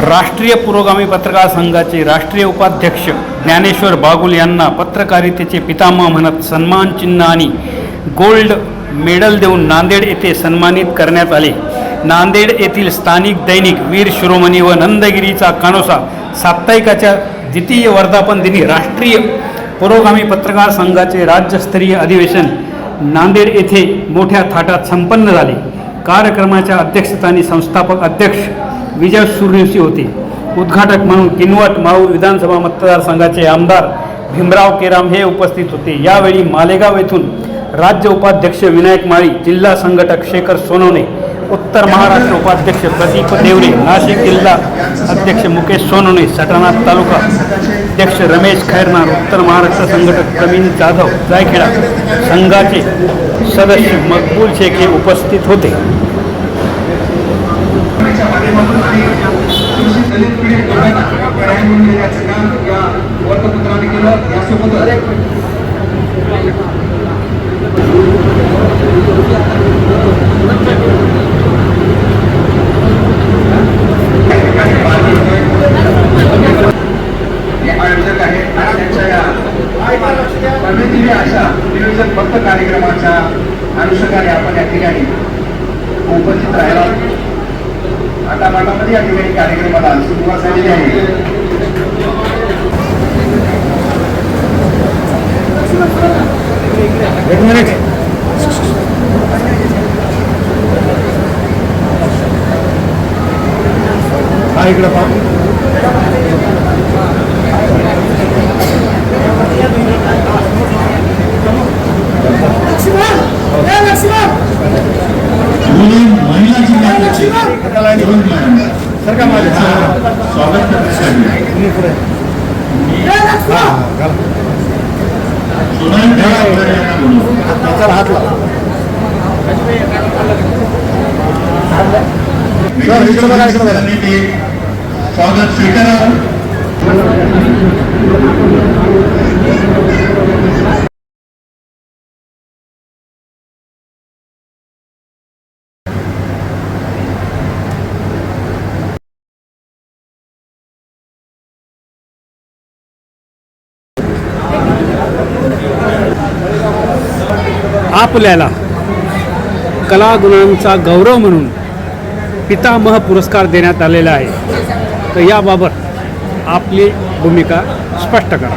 राष्ट्रीय पुरोगामी पत्रकार संघाचे राष्ट्रीय उपाध्यक्ष ज्ञानेश्वर बागुल यांना पत्रकारितेचे पितामह म्हणत सन्मान चिन्ह आणि गोल्ड मेडल देऊन नांदेड येथे सन्मानित करण्यात आले. नांदेड येथील स्थानिक दैनिक वीर शिरोमणी व नंदगिरीचा कानोसा साप्ताहिकाच्या द्वितीय वर्धापन दिनी राष्ट्रीय पुरोगामी पत्रकार संघाचे राज्यस्तरीय अधिवेशन नांदेड येथे मोठ्या थाटात संपन्न झाले. कार्यक्रमाच्या अध्यक्षस्थानी संस्थापक अध्यक्ष विजय सूर्यवंशी होते. उद्घाटक म्हणून किनवट माऊर विधानसभा मतदारसंघाचे आमदार भीमराव केराम हे उपस्थित होते. यावेळी मालेगाव येथून राज्य उपाध्यक्ष विनायक माळी जिल्हा संघटक शेखर सोनवणे उत्तर महाराष्ट्र उपाध्यक्ष प्रदीप देवरे नाशिक जिल्हा अध्यक्ष मुकेश सोनवणे सटाणा तालुका अध्यक्ष रमेश खैरनार उत्तर महाराष्ट्र संघटक प्रवीण जाधव जायखेडा संघाचे सदस्य मकबूल शेख हे उपस्थित होते. दलित पिढी देण्याचं काम या वर्तपत्राने केलं यासोबत आयोजक आहेत आणि त्यांच्या या अशा नियोजन कार्यक्रमाच्या अनुषंगाने आपण या ठिकाणी उपस्थित राहिला. आता मंडळामध्ये या ठिकाणी कार्यक्रमाला सुरुवात झालेली आहे एक मिनिट. हा इकडे पाहू. स्वागत करण्यासाठी स्वागत स्वीकारावं आपल्याला कलागुणांचा गौरव म्हणून पितामह पुरस्कार देण्यात आलेला आहे. तर याबाबत आपली भूमिका स्पष्ट करा.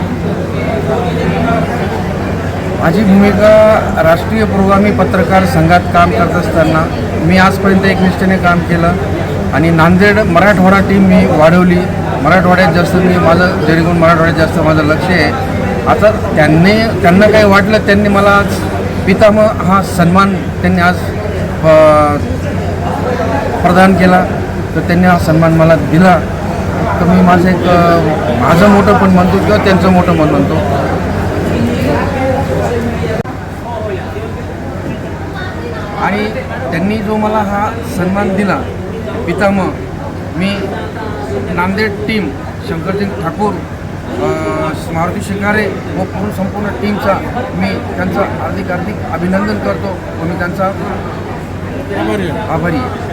माझी भूमिका राष्ट्रीय पुरोगामी पत्रकार संघात काम करत असताना मी आजपर्यंत एक निष्ठेने काम केलं आणि नांदेड मराठवाडा टीम मी वाढवली. मराठवाड्यात जास्त मी माझं जेणेकरून मराठवाड्यात जास्त माझं लक्ष आहे. आता त्यांनी त्यांना काही वाटलं त्यांनी मला आज पितामह हा सन्मान त्यांनी आज प्रदान केला. तर त्यांनी हा सन्मान मला दिला. तर मी माझं एक माझं मोठं पण म्हणतो किंवा त्यांचं मोठं पण म्हणतो. आणि त्यांनी जो मला हा सन्मान दिला पितामह मी नांदेड टीम शंकरसिंग ठाकूर मारुती शिंगारे व पूर्ण संपूर्ण टीमचा मी त्यांचं हार्दिक हार्दिक अभिनंदन करतो व मी त्यांचा आभारी आहे.